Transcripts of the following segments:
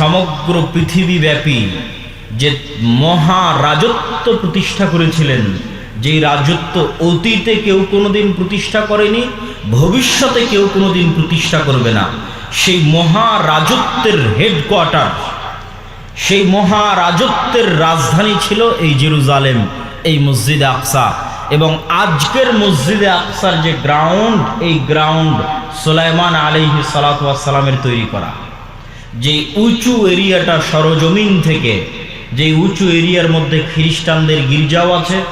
সমগ্র পৃথিবীব্যাপী যে মহা রাজত্ব প্রতিষ্ঠা করেছিলেন, যেই রাজত্ব অতীতে কেউ কোনোদিন প্রতিষ্ঠা করেনি, ভবিষ্যতে কেউ কোনোদিন প্রতিষ্ঠা করবে না। সেই মহা রাজত্বের হেডকোয়ার্টার সেই মহা রাজত্বের রাজধানী ছিল এই জেরুজালেম, এই মসজিদে আকসা। এবং আজকের মসজিদে আকসার যে গ্রাউন্ড এই গ্রাউন্ড সোলাইমান আলিহি সালাতামের তৈরি করা। যে উঁচু এরিয়াটা সরজমিন থেকে, যে উঁচু এরিয়ার মধ্যে খ্রিস্টানদের গির্জাও আছে,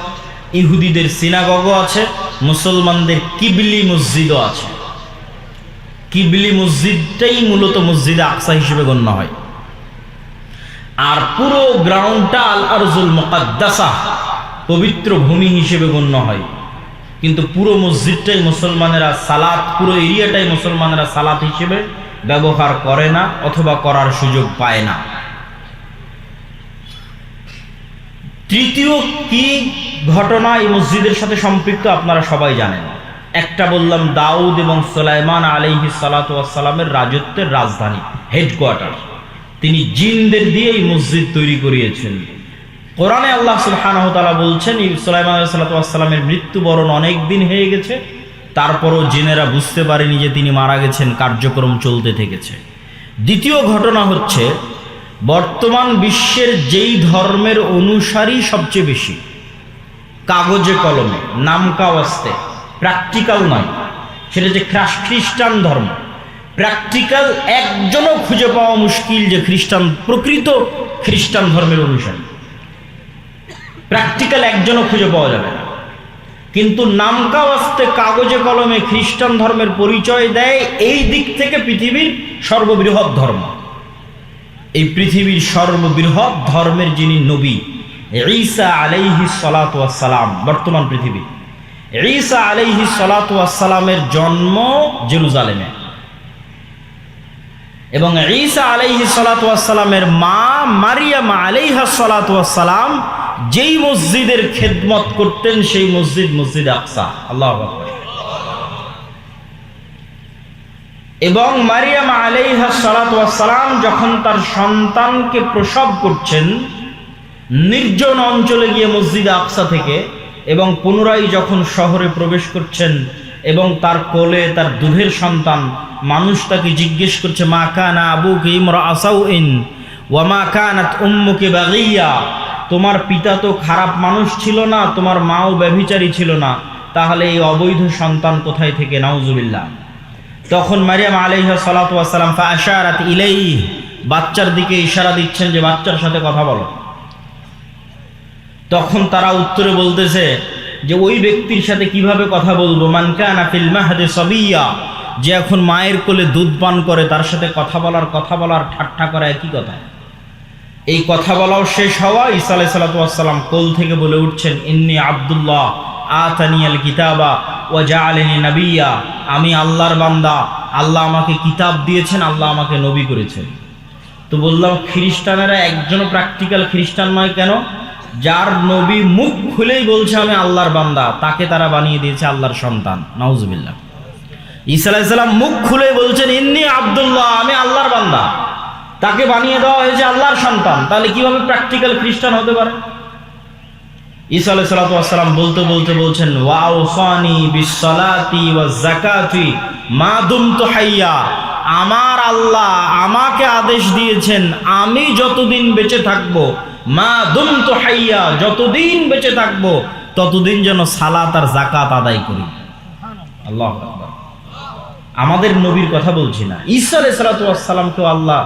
ইহুদিদের সিনাগগও আছে, মুসলমানদের কিবলি মসজিদও আছে। কিবলি মসজিদটাই মূলত মসজিদে আকসা হিসেবে গণ্য হয়। আর পুরো গ্রাউন্ডটা আল আরজুল মোকাদ্দাসা, পবিত্র ভূমি হিসেবে গণ্য হয়। কিন্তু পুরো মসজিদটাই মুসলমানেরা সালাত, পুরো এরিয়াটাই মুসলমানেরা সালাত হিসেবে ব্যবহার করে না অথবা করার সুযোগ পায় না। তৃতীয় কি ঘটনা এই মসজিদের সাথে সম্পৃক্ত আপনারা সবাই জানেন। একটা বললাম, দাউদ এবং সোলাইমান আলিহি সালাতামের রাজত্বের রাজধানী হেডকোয়ার্টার তিনি জিনদের দিয়ে এই মসজিদ তৈরি করিয়েছেন। কোরআনে আল্লাহ সুলহানাহ তালা বলছেন, সোলাইমান সাল্লাতামের মৃত্যুবরণ অনেক দিন হয়ে গেছে। তারপরও জেনেরা বুঝতে পারেনি যে তিনি মারা গেছেন, কার্যক্রম চলতে থেকেছে। দ্বিতীয় ঘটনা হচ্ছে, বর্তমান বিশ্বের যেই ধর্মের অনুসারী সবচেয়ে বেশি, কাগজে কলমে, নামকাওয়াস্তে, প্র্যাকটিক্যাল নয়, সেটা যে খ্রিস্টান ধর্ম। প্র্যাকটিক্যাল একজনও খুঁজে পাওয়া মুশকিল যে খ্রিস্টান, প্রকৃত খ্রিস্টান ধর্মের অনুসারী। প্র্যাকটিক্যাল একজনও খুঁজে পাওয়া যাবে না। কিন্তু নামকাওয়াস্তে কাগজে কলমে খ্রিস্টান ধর্মের পরিচয় দেয় এই দিক থেকে পৃথিবীর সর্ববৃহৎ ধর্ম। এই পৃথিবীর সর্ববৃহৎ ধর্মের যিনি নবী, ঈসা আলাইহি সালাম বর্তমান পৃথিবী। ঈসা আলাইহি সালামের জন্ম জেরুজালেমে। এবং ঈসা আলাইহি সালামের মা মারিয়াম আলাইহা সালাম যেই মসজিদের খেদমত করতেন, সেই মসজিদ মসজিদ আকসা। আল্লাহ এবং মারিয়াম আলাইহা সালাম যখন তার সন্তানকে প্রসব করছেন, নির্জন অঞ্চলে গিয়ে মসজিদ আকসা থেকে এবং পুনরায় যখন শহরে প্রবেশ করছেন এবং তার কোলে তার দুধের সন্তান, মানুষ তাকে জিজ্ঞেস করছে, মা কানা আবুকে ইমরা আসাউ ইন ওয়ামা কানাত উম্মুকে বাগিয়া? তোমার পিতা তো খারাপ মানুষ ছিল না, তোমার মাও ব্যভিচারী ছিল না। তাহলে এই অবৈধ সন্তান কোথায় থেকে? নাউজুবিল্লাহ। তখন মারিয়াম আলাইহা সালাতাম ফাশারাত ইলাই বাচ্চার দিকে ইশারা দিচ্ছেন যে, বাচ্চার সাথে কথা বলো। তখন তারা উত্তরে বলতেছে যে, ওই ব্যক্তির সাথে কীভাবে কথা বলব? মানকানা ফিল মাহাদে সবিয়া। যে এখন মায়ের কোলে দুধ পান করে, তার সাথে কথা বলার কথা বলার ঠাট্টা করা একই কথা। এই কথা বলাও শেষ হওয়া ইসা আলাই সাল্লাতাম কোল থেকে বলে উঠছেন, ইন্নি আবদুল্লাহ আতানিয়াল কিতাবা ও জা আলিনী নবিয়া। আমি আল্লাহর বান্দা, আল্লাহ আমাকে কিতাব দিয়েছেন, আল্লাহ আমাকে নবী করেছেন। তো বললাম, খ্রিস্টানেরা একজনও প্র্যাকটিক্যাল খ্রিস্টান নয় কেন? যার নবী মুখ খুলেই বলছে, আমি আল্লাহর বান্দা। তাকে তারা বানিয়ে দিয়েছে আল্লাহর সন্তান। নাউজুবিল্লাহ। ঈসা আলাইসাল্লাম মুখ খুলে বলছেন, ইন্নি আবদুল্লাহ, আমি আল্লাহর বান্দা। তাকে বানিয়ে দেওয়া হয়েছে আল্লাহর সন্তান। তাহলে কীভাবে প্র্যাকটিক্যাল খ্রিস্টান হতে পারে? ঈসা বলতে বলতে বলছেন আমার আল্লাহ আমাকে আদেশ দিয়েছেন, আমি যতদিন বেঁচে থাকব, মা দুম তো হাইয়া, যতদিন বেঁচে থাকব, ততদিন যেন সালাত আর জাকাত আদায় করি। আল্লাহ আমাদের নবীর কথা বলছি না। আলাই সালাতামকেও আল্লাহ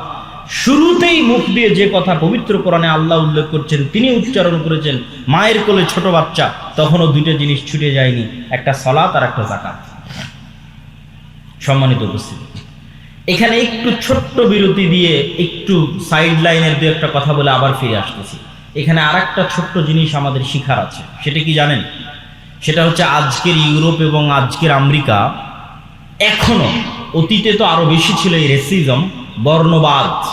শুরুতেই মুখ দিয়ে যে কথা পবিত্র কোরআনে আল্লাহ উল্লেখ করছেন, তিনি উচ্চারণ করেছেন, মায়ের কোলে ছোট বাচ্চা, তখনও দুইটা জিনিস ছুটে যায়নি, একটা সলাত আর একটা জাকাত সম্মানিত উপস্থিতি। এখানে একটু ছোট্ট বিরতি দিয়ে একটু সাইড লাইনের দু একটা কথা বলে আবার ফিরে আসতেছি। এখানে আর একটা ছোট্ট জিনিস আমাদের শিখার আছে, সেটা কি জানেন? সেটা হচ্ছে আজকের ইউরোপ এবং আজকের আমেরিকা, এখনও অতীতে তো আরও বেশি ছিল এই রেসিজম বর্ণবাদ,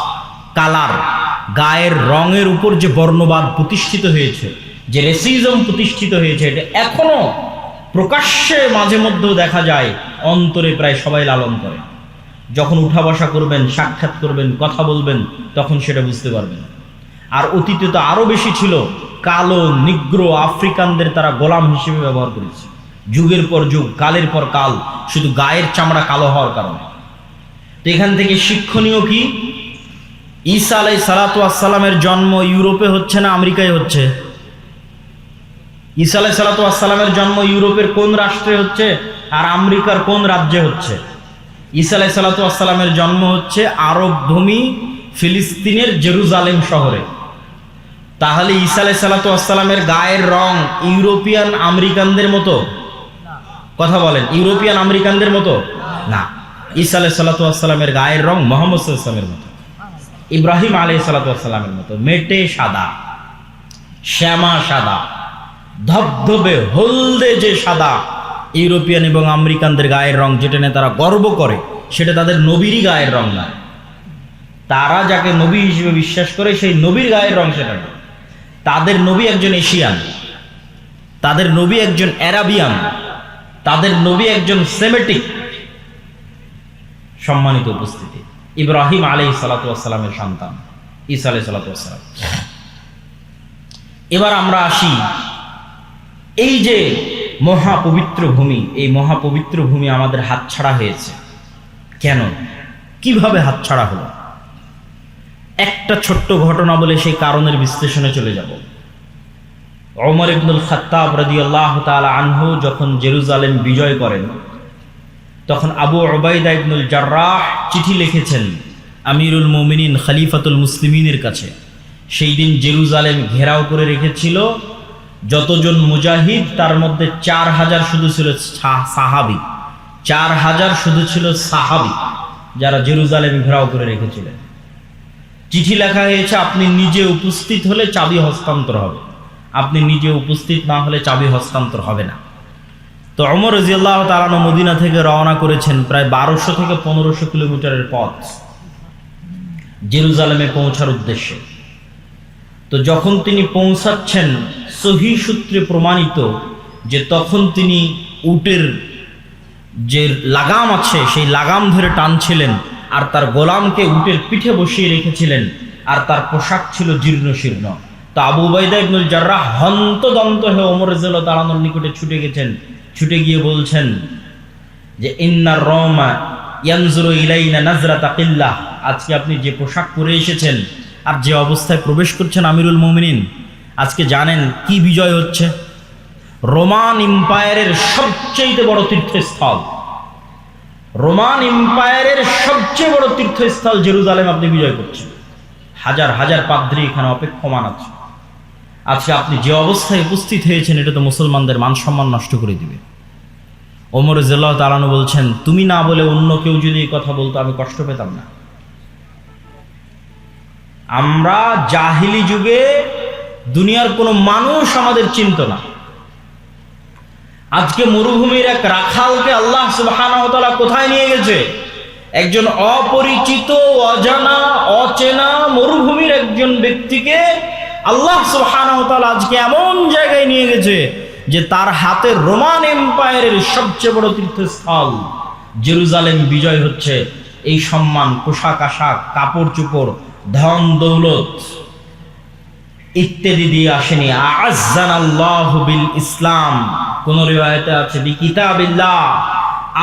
কালার, গায়ের রঙের উপর যে বর্ণবাদ প্রতিষ্ঠিত হয়েছে, যে রেসিজম প্রতিষ্ঠিত হয়েছে, এটা এখনও প্রকাশ্যে মাঝে মধ্যেও দেখা যায়, অন্তরে প্রায় সবাই লালন করে। যখন উঠা বসা করবেন, সাক্ষাৎ করবেন, কথা বলবেন, তখন সেটা বুঝতে পারবেন। আর অতীতে তো আরও বেশি ছিল, কালো, নিগ্র আফ্রিকানদের তারা গোলাম হিসেবে ব্যবহার করেছে। যুগের পর যুগ, কালের পর কাল, শুধু গায়ের চামড়া কালো হওয়ার কারণে। এখান থেকে শিক্ষণীয় কি? ঈসা আলাই সালাতু আসসালামের জন্ম ইউরোপে হচ্ছে না আমেরিকায় হচ্ছে? ঈসা আলাই সালাতু আসসালামের জন্ম ইউরোপের কোন রাষ্ট্রে হচ্ছে আর আমেরিকার কোন রাজ্যে হচ্ছে? ঈসা আলাই সালাতু আসসালামের জন্ম হচ্ছে আরব ভূমি ফিলিস্তিনের জেরুজালেম শহরে। তাহলে ঈসা আলাই সালাতু আসসালামের গায়ের রং ইউরোপিয়ান আমেরিকানদের মতো? কথা বলেন, ইউরোপিয়ান আমেরিকানদের মতো? না। ঈসা আলাই সালাতু গায়ের রং মোহাম্মদ মতো। ইব্রাহিম আলাই সালাতামের মতো। মেটে সাদা, শ্যামা সাদা, ধবধবে হলদে যে সাদা ইউরোপিয়ান এবং আমেরিকানদের গায়ের রং যেটা নিয়ে তারা গর্ব করে, সেটা তাদের নবীরই গায়ের রং নয়। তারা যাকে নবী হিসেবে বিশ্বাস করে, সেই নবীর গায়ের রং সেটা না তাদের নবী একজন এশিয়ান, তাদের নবী একজন অ্যারাবিয়ান, তাদের নবী একজন সেমেটিক সম্মানিত উপস্থিতি। ইব্রাহিম আলী সালাতামের সন্তান, ঈসা আলাই সালাতাম এবার আমরা আসি, এই যে মহাপবিত্র ভূমি, এই মহাপবিত্র ভূমি আমাদের হাতছাড়া হয়েছে। কেন? কীভাবে হাতছাড়া হলো? একটা ছোট্ট ঘটনা বলে সেই কারণের বিশ্লেষণে চলে যাব। অমর ইবনুল খাত্তাব রাদিয়াল্লাহ তাআলা আনহু যখন জেরুজালেম বিজয় করেন তখন আবু ওবায়দা ইবনুল জার্রাহ চিঠি লিখেছেন আমিরুল মোমিনিন খালিফাতুল মুসলিমিনের কাছে। সেই দিন জেরুজালেম ঘেরাও করে রেখেছিল। যতজন মুজাহিদ, তার মধ্যে চার হাজার শুধু ছিল সাহাবি। চার হাজার শুধু ছিল সাহাবি, যারা জেরুজালেম ঘেরাও করে রেখেছিলেন চিঠি লেখা হয়েছে, আপনি নিজে উপস্থিত হলে চাবি হস্তান্তর হবে। আপনি নিজে উপস্থিত না হলে চাবি হস্তান্তর হবে না। তো অমর রাজিয়াল্লাহ তালানো মদিনা থেকে রওনা করেছেন প্রায় বারোশো থেকে পনেরোশো কিলোমিটারের পথ জেরুজালেমে পৌঁছার উদ্দেশ্যে। তো যখন তিনি পৌঁছাচ্ছেন, সহি সূত্রে প্রমাণিত যে তখন তিনি উটের যে লাগাম আছে, সেই লাগাম ধরে টানছিলেন আর তার গোলামকে উটের পিঠে বসিয়ে রেখেছিলেন আর তার পোশাক ছিল জীর্ণ শীর্ণ। তো আবু বাইদা ইবনুল জার্রাহ হন্তদন্ত হয়ে ওমর রাজিয়াল্লাহ তালানোর নিকটে ছুটে গেছেন। ছুটে গিয়ে বলছেন যে ইন্নার রমা ইয়ানজুরু ইলাইনা নাজরাতা কিল্লাহ আজকে আপনি যে পোশাক পরে এসেছেন আর যে অবস্থায় প্রবেশ করছেন আমিরুল মুমিনিন, আজকে জানেন কি বিজয় হচ্ছে? রোমান এম্পায়ারের সবচেয়ে বড় তীর্থস্থল। রোমান এম্পায়ারের সবচেয়ে বড় তীর্থস্থল জেরুজালেম আপনি বিজয় করছেন। হাজার হাজার পাদ্রী এখানে অপেক্ষমান আছে। আজকে আপনি যে অবস্থায় উপস্থিত হয়েছেন, এটা তো মুসলমানদের মান সম্মান নষ্ট করে দিবে। ওমর জেল্লাহ তালানু বলছেন, তুমি না বলে অন্য কেউ যদি এই কথা বলতো, আমি কষ্ট পেতাম না। আমরা জাহিলি যুগে দুনিয়ার কোনো মানুষ আমাদের চিনত না। আজকে মরুভূমির এক রাখালকে আল্লাহ সুবহানাহু ওয়া কোথায় নিয়ে গেছে? একজন অপরিচিত, অজানা, অচেনা মরুভূমির একজন ব্যক্তিকে আল্লাহ ওয়া আজকে এমন জায়গায় নিয়ে গেছে যে তার হাতে রোমান এম্পায়ারের সবচেয়ে বড় তীর্থস্থল, জেরুজালেম বিজয় হচ্ছে। এই সম্মান, পোশাক আশাক, কাপড় চোপড়, ধন দৌলত ইত্যাদি দিয়ে আসেনি। আজান আল্লাহ ইসলাম। কোন রিওয়ায়তে আছে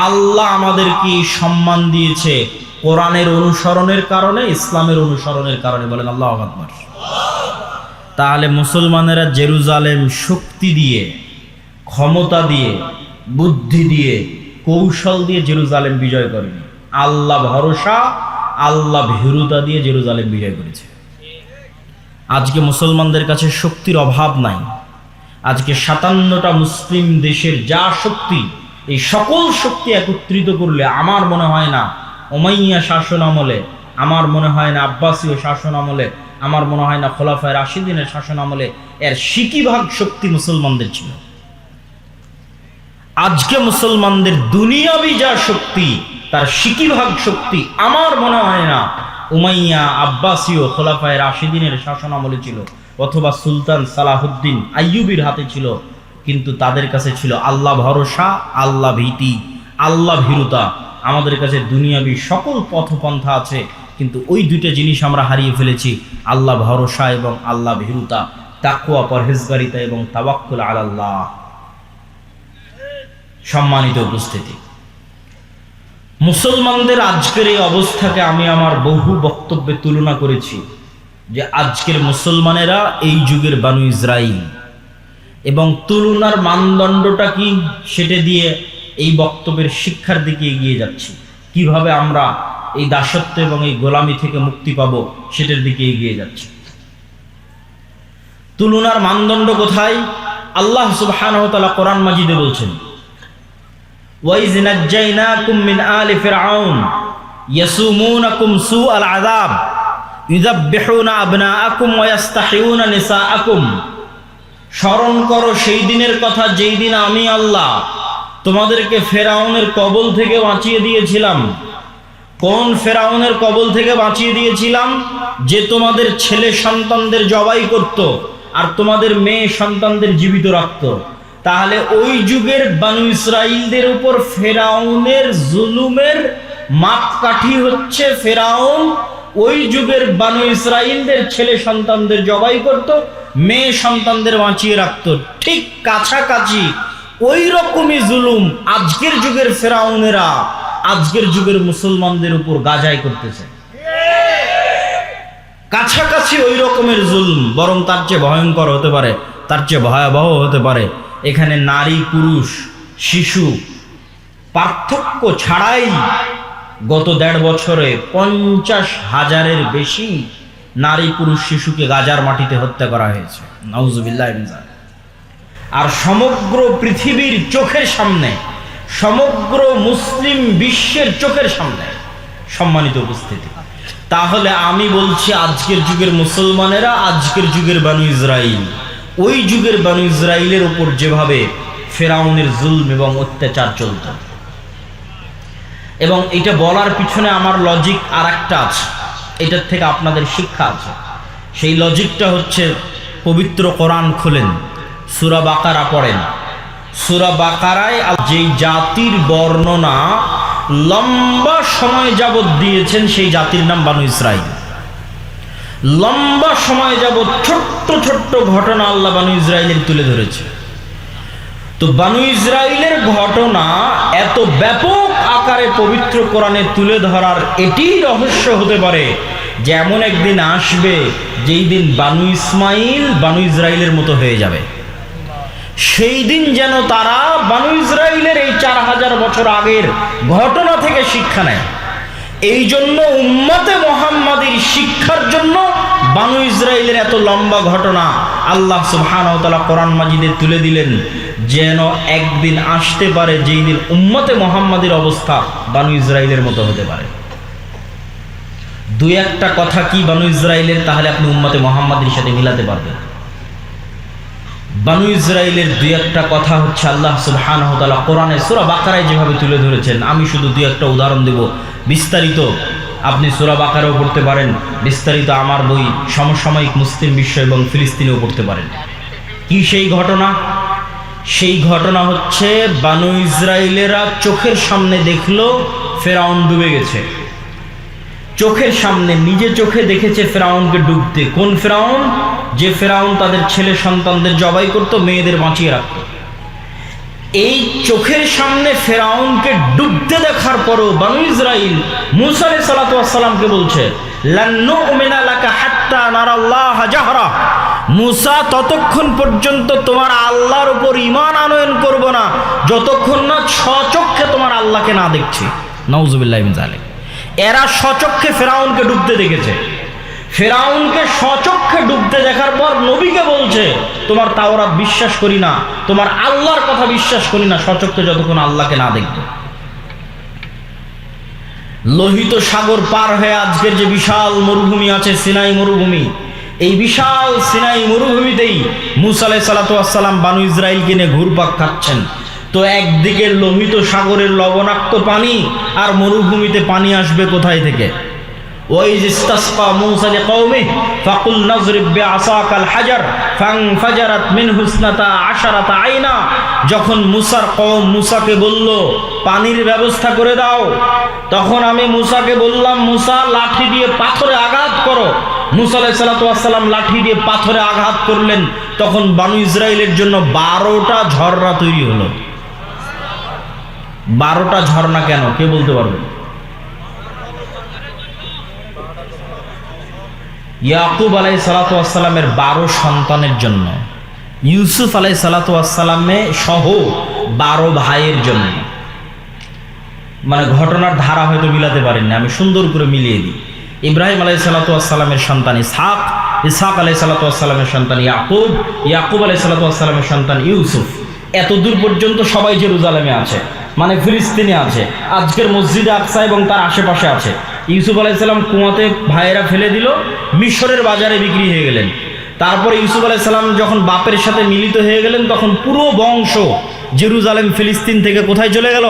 আল্লাহ আমাদেরকে এই সম্মান দিয়েছে। কোরআনের অনুসরণের কারণে, ইসলামের অনুসরণের কারণে বলেন আল্লাহ আকবার। তাহলে মুসলমানেরা জেরুজালেম শক্তি দিয়ে, ক্ষমতা দিয়ে, বুদ্ধি দিয়ে, কৌশল দিয়ে জেরুজালেম বিজয় করেনি। আল্লাহ ভরসা, আল্লাহ ভীরুতা দিয়ে জেরুজালেম বিজয় করেছে। আজকে মুসলমানদের কাছে শক্তির অভাব নাই। আজকে সাতান্নটা মুসলিম দেশের যা শক্তি, এই সকল শক্তি একত্রিত করলে আমার মনে হয় না ওমাইয়া শাসন আমলে, আমার মনে হয় না আব্বাসীয় শাসন আমলে আমার মনে হয় না খোলাফায় রাশিদিনের শাসন আমলে এর সিকিভাগ শক্তি মুসলমানদের ছিল। আজকে মুসলমানদের দুনিয়াবি যা শক্তি, তার সিকিভাগ শক্তি আমার মনে হয় না উমাইয়া আব্বাসীয় খোলাফায় রাশিদিনের শাসন আমলে ছিল, অথবা সুলতান সালাহুদ্দিন আইয়ুবির হাতে ছিল, কিন্তু তাদের কাছে ছিল আল্লাহ ভরসা, আল্লাহ ভীতি, আল্লাহ ভীরুতা। আমাদের কাছে দুনিয়াবি সকল পথপন্থা আছে কিন্তু ওই দুইটা জিনিস আমরা হারিয়ে ফেলেছি। আল্লাহ ভরসা এবং আল্লাহ ভীরুতা। তাকুয়া পরহেজগারিতা এবং তাবাক্কুল আলাল্লাহ। সম্মানিত উপস্থিতি। মুসলমানদের আজকের এই অবস্থাকে আমি আমার বহু বক্তব্যে তুলনা করেছি যে আজকের মুসলমানেরা এই যুগের বানু ইসরাইল। এবং তুলনার মানদণ্ডটা কি সেটা দিয়ে এই বক্তব্যের শিক্ষার দিকে এগিয়ে যাচ্ছি। কীভাবে আমরা এই দাসত্ব এবং এই গোলামি থেকে মুক্তি পাবো, সেটার দিকে এগিয়ে যাচ্ছে। তুলনার মানদণ্ড কোথায়? আল্লাহ সুবহান কোরআন মাজিদে বলছেন সু আল স্মরণ করো, সেই দিনের কথা যেই দিন আমি আল্লাহ তোমাদেরকে ফেরাউনের কবল থেকে বাঁচিয়ে দিয়েছিলাম কোন ফেরাউনের কবল থেকে বাঁচিয়ে দিয়েছিলাম? যে তোমাদের ছেলে সন্তানদের জবাই করত আর তোমাদের মেয়ে সন্তানদের জীবিত রাখত। তাহলে ওই যুগের বানু ইসরাইলদের উপর ফেরাউনের জুলুমের মাপকাঠি হচ্ছে ফেরাউন। ওই যুগের বানু ইসরাইলদের ছেলে সন্তানদের জবাই করত, মেয়ে সন্তানদের বাঁচিয়ে রাখত। ঠিক কাছাকাছি ওই রকমই জুলুম আজকের যুগের ফেরাউনেরা। আজকের যুগের মুসলমানদের উপর গাজাই করতেছে। কাছাকাছি ওই রকমের জুলুম, বরং তার চেয়ে ভয়ঙ্কর হতে পারে, তার চেয়ে ভয়াবহ হতে পারে। এখানে নারী, পুরুষ, শিশু, পার্থক্য ছাড়াই গত দেড় বছরে পঞ্চাশ হাজারের বেশি নারী, পুরুষ, শিশুকে গাজার মাটিতে হত্যা করা হয়েছে। ইনজাল। আর সমগ্র পৃথিবীর চোখের সামনে সমগ্র মুসলিম বিশ্বের চোখের সামনে সম্মানিত উপস্থিতি। তাহলে আমি বলছি আজকের যুগের মুসলমানেরা আজকের যুগের বানু ইসরাইল। ওই যুগের বানু ইসরাইলের ওপর যেভাবে ফেরাউনের জুলম এবং অত্যাচার চলত। এবং এটা বলার পিছনে আমার লজিক আর একটা আছে। এটার থেকে আপনাদের শিক্ষা আছে। সেই লজিকটা হচ্ছে পবিত্র কোরআন খোলেন, সুরা বাকারা পড়েন। সুরা বাকারায় যেই জাতির বর্ণনা লম্বা সময় যাবৎ দিয়েছেন সেই জাতির নাম বানু ইসরাইল। লম্বা সময় যাবৎ ছোট্ট ছোট্ট ঘটনা আল্লাহ বানু ইসরায়েলের তুলে ধরেছে। তো বানু ইসরায়েলের ঘটনা এত ব্যাপক আকারে পবিত্র কোরআনে তুলে ধরার এটি রহস্য হতে পারে যে এমন একদিন আসবে যেই দিন বানু ইসমাইল বানু ইসরায়েলের মতো হয়ে যাবে। সেই দিন যেন তারা বানু ইসরায়েলের এই চার হাজার বছর আগের ঘটনা থেকে শিক্ষা নেয়। এই জন্য উম্মতে মোহাম্মদের শিক্ষার জন্য বানু ইসরায়েলের এত লম্বা ঘটনা আল্লাহ সুবহান কোরআন মাজিদে তুলে দিলেন, যেন একদিন আসতে পারে যেই দিন উম্মতে মোহাম্মদের অবস্থা বানু ইসরায়েলের মতো হতে পারে। দুই একটা কথা কি বানু ইসরায়েলের তাহলে আপনি উম্মতে মোহাম্মদের সাথে মিলাতে পারবেন। বানু ইসরায়েলের দুই একটা কথা হচ্ছে আল্লাহ ওয়া কোরআনে সূরা বাকারায় যেভাবে তুলে ধরেছেন, আমি শুধু দুই একটা উদাহরণ দেব। বিস্তারিত আপনি সূরা বাকারাও পড়তে পারেন, বিস্তারিত আমার বই সমসাময়িক মুসলিম বিশ্ব এবং ফিলিস্তিনেও পড়তে পারেন। কি সেই ঘটনা? সেই ঘটনা হচ্ছে বানু ইসরায়েলেরা চোখের সামনে দেখল ফেরাউন ডুবে গেছে। চোখের সামনে, নিজে চোখে দেখেছে ফেরাউনকে ডুবতে। কোন ফেরাউন? যে ফেরাউন তাদের ছেলে সন্তানদের জবাই করত, মেয়েদের বাঁচিয়ে রাখত। এই চোখের সামনে ফেরাউনকে ডুবতে দেখার পরও বানু ইসরাইল মুসা আলাইহিস সালাতু ওয়াস সালামকে বলছে মুসা, ততক্ষণ পর্যন্ত তোমার আল্লাহর উপর ঈমান আনয়ন করব না, যতক্ষণ না স্বচক্ষে তোমার আল্লাহকে না দেখছি। নাউজুবিল্লাহ মিন এরা স্বচক্ষে ফেরাউনকে ডুবতে দেখেছে। ফেরাউনকে স্বচক্ষে ডুবতে দেখার পর নবীকে বলছে, তোমার তাওরা বিশ্বাস করি না, তোমার আল্লাহর কথা বিশ্বাস করি না স্বচক্ষে যতক্ষণ আল্লাহকে না দেখবে। লোহিত সাগর পার হয়ে আজকের যে বিশাল মরুভূমি আছে সিনাই মরুভূমি, এই বিশাল সিনাই মরুভূমিতেই মুসা আলাই সালাতাম বানু ইসরায়েলকে নিয়ে ঘুরপাক খাচ্ছেন। তো একদিকে লোহিত সাগরের লবণাক্ত পানি আর মরুভূমিতে পানি আসবে কোথায় থেকে? وإذ استسقى موسى لقومه فقل نضرب بعصاك الحجر فانفجرت منه اثنتا عشرة عينا যখন মুসার কওম মুসাকে বলল পানির ব্যবস্থা করে দাও তখন আমি মুসাকে বললাম মুসা লাঠি দিয়ে পাথরে আঘাত করো মুসা আলাইসালাম লাঠি দিয়ে পাথরে আঘাত করলেন তখন বানু ইসরায়েলের জন্য বারোটা ঝর্ণা তৈরি হলো বারোটা ঝর্ণা কেন কে বলতে পারবে ইয়াকুব আলাই সালাতামের বারো সন্তানের জন্য, ইউসুফ আলাই সালাতামে সহ বারো ভাইয়ের জন্য। মানে ঘটনার ধারা হয়তো মিলাতে পারেননি, আমি সুন্দর করে মিলিয়ে দিই। ইব্রাহিম আলাই সালাতামের সন্তান ইসহাক ইসহাক আলাই সালাতামের সন্তান ইয়াকুব ইয়াকুব আলাই সালাতামের সন্তান ইউসুফ। এত দূর পর্যন্ত সবাই জেরুজালেমে আছে মানে ফিলিস্তিনে আছে, আজকের মসজিদে আকসা এবং তার আশেপাশে আছে। ইউসুফ আলাইসাল্লাম কুয়াতে ভাইয়েরা ফেলে দিল, মিশরের বাজারে বিক্রি হয়ে গেলেন। তারপরে ইউসুফ আলাইসাল্লাম যখন বাপের সাথে মিলিত হয়ে গেলেন, তখন পুরো বংশ জেরুজালেম, ফিলিস্তিন থেকে কোথায় চলে গেল?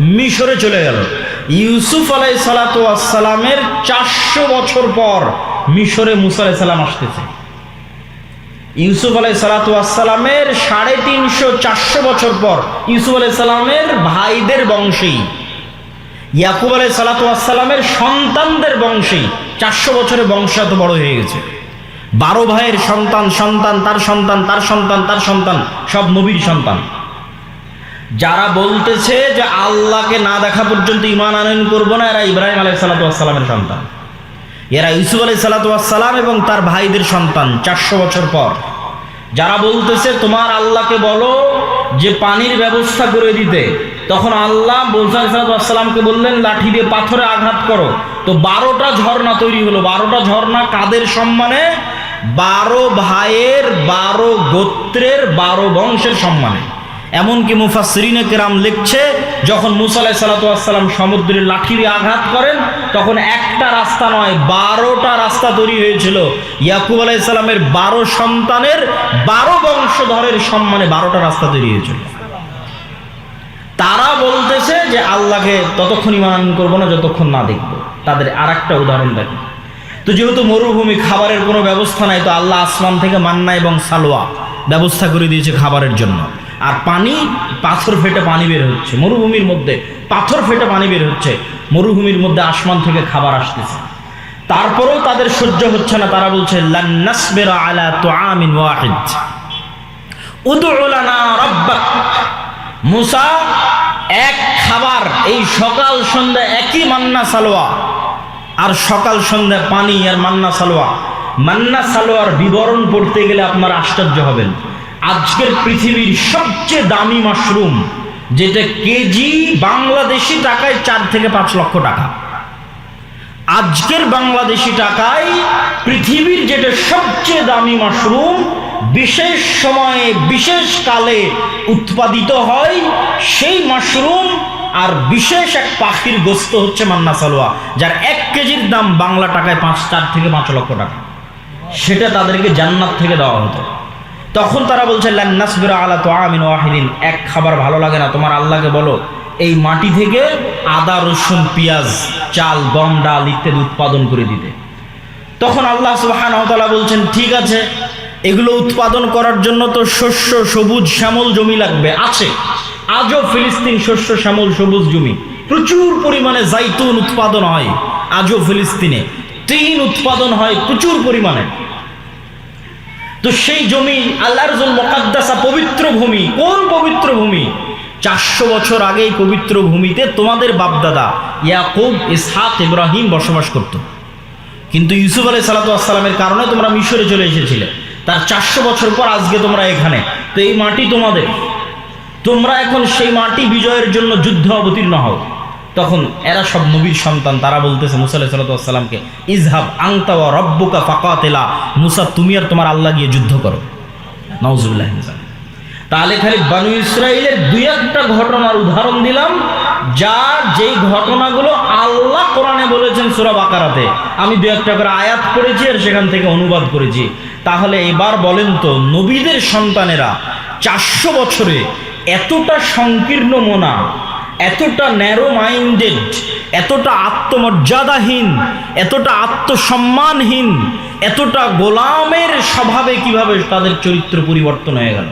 মিশরে চলে গেল। ইউসুফ আলাই সালাতামের চারশো বছর পর মিশরে মুসা আলাইসাল্লাম আসতেছে। ইউসুফ আলাই সালাতামের সাড়ে তিনশো চারশো বছর পর ইউসুফ আলাই সালামের ভাইদের বংশেই ইয়াকুব আলাই সালাতামের সন্তানদের বংশেই চারশো বছরের বংশ এত বড় হয়ে গেছে। বারো ভাইয়ের সন্তান সন্তান, তার সন্তান তার সন্তান তার সন্তান, সব নবীর সন্তান। যারা বলতেছে যে আল্লাহকে না দেখা পর্যন্ত ইমান আনয়ন করব না, এরা ইব্রাহিম আলাই সালাতামের সন্তান। এরা ইউসুফ আলাই সালাতাম এবং তার ভাইদের সন্তান চারশো বছর পর। যারা বলতেছে, তোমার আল্লাহকে বলো যে পানির ব্যবস্থা করে দিতে। তখন আল্লাহ সালামকে বললেন, লাঠি দিয়ে পাথরে আঘাত করো। তো বারোটা ঝর্ণা তৈরি হলো। বারোটা ঝর্ণা কাদের সম্মানে? বারো ভাইয়ের, বারো গোত্রের, বারো বংশের সম্মানে। এমনকি মুফাসরিনে কেরাম লিখছে, যখন মুসালাই সালাতাম সমুদ্রের লাঠি দিয়ে আঘাত করেন, তখন একটা রাস্তা নয়, বারোটা রাস্তা তৈরি হয়েছিল। ইয়াকুব আলাই সালামের বারো সন্তানের বারো বংশধরের সম্মানে বারোটা রাস্তা তৈরি হয়েছিল। তারা বলতেছে যে আল্লাহকে ততক্ষণ ইমান করব না, যতক্ষণ না দেখব। তাদের আর একটা উদাহরণ দেখে। তো যেহেতু মরুভূমি খাবারের কোনো ব্যবস্থা নাই, তো আল্লাহ আসমান থেকে মান্না এবং সালোয়া ব্যবস্থা করে দিয়েছে খাবারের জন্য। আর পানি, পাথর ফেটে পানি বের হচ্ছে। মরুভূমির মধ্যে পাথর ফেটে পানি বের হচ্ছে। মরুভূমির মধ্যে আসমান থেকে খাবার আসতেছে। তারপরেও তাদের সহ্য হচ্ছে না। তারা বলছে আলা লানা রাব্বাক। মুসা এক খাবার, এই সকাল সন্ধ্যা একই মান্না সালোয়া, আর সকাল সন্ধ্যা পানি আর মান্না সালোয়া। মান্না সালোয়ার বিবরণ পড়তে গেলে আপনার আশ্চর্য হবেন। আজকের পৃথিবীর সবচেয়ে দামি মাশরুম, যেটা কেজি বাংলাদেশি টাকায় চার থেকে পাঁচ লক্ষ টাকা। আজকের বাংলাদেশি টাকায় পৃথিবীর যেটা সবচেয়ে দামি মাশরুম বিশেষ সময়ে, বিশেষ কালে উৎপাদিত হয় সেই মাশরুম, আর বিশেষ এক পাখির গোস্ত হচ্ছে মান্না সালোয়া, যার এক কেজির দাম বাংলা টাকায় পাঁচ, চার থেকে পাঁচ লক্ষ টাকা। সেটা তাদেরকে জান্নাত থেকে দেওয়া হতো। তখন তারা বলছে লান্নাসবিরা আলা তো আমিন ওয়াহিদিন। এক খাবার ভালো লাগে না, তোমার আল্লাহকে বলো। এই মাটি থেকে আদা, রসুন, পেঁয়াজ, চাল, গম, ডাল ইত্যাদি উৎপাদন করে দিতে। তখন আল্লাহ সুবাহান বলছেন, ঠিক আছে এগুলো উৎপাদন করার জন্য তো শস্য সবুজ শ্যামল জমি লাগবে, আছে। আজও ফিলিস্তিন শস্য শ্যামল সবুজ জমি। প্রচুর পরিমাণে জাইতুন উৎপাদন হয় আজও ফিলিস্তিনে। তিন উৎপাদন হয় প্রচুর পরিমাণে। তো সেই জমি আল্লাহর মকাদ্দাসা পবিত্র ভূমি, কোন পবিত্র ভূমি? চারশো বছর আগে পবিত্র ভূমিতে তোমাদের বাপদাদা ইয়াকুব, ইসহাক, ইব্রাহিম বসবাস করত। কিন্তু ইউসুফ আলাই সালাতামের কারণে তোমরা মিশরে চলে এসেছিলে। তার চারশো বছর পর আজকে তোমরা এখানে। তো এই মাটি তোমাদের। তোমরা এখন সেই মাটি বিজয়ের জন্য যুদ্ধ অবতীর্ণ হও। তখন এরা সব নবীর সন্তান। তারা বলতেছে, মুসা সাল্লাতামকে ইজহাব আংতা ও রব্বুকা ফাকাতেলা। মুসা, তুমি আর তোমার আল্লাহ গিয়ে যুদ্ধ করো। নওজুল্লাহ তাহলে খালি বানু ইসরায়েলের দুই একটা ঘটনার উদাহরণ দিলাম। যা যেই ঘটনাগুলো আল্লাহ কোরআনে বলেছেন সুরা বাকারাতে, আমি দু একটা করে আয়াত করেছি আর সেখান থেকে অনুবাদ করেছি। তাহলে এবার বলেন তো, নবীদের সন্তানেরা চারশো বছরে এতটা সংকীর্ণ মোনা, এতটা ন্যারো মাইন্ডেড এতটা আত্মমর্যাদাহীন, এতটা আত্মসম্মানহীন, এতটা গোলামের স্বভাবে কীভাবে তাদের চরিত্র পরিবর্তন হয়ে গেল?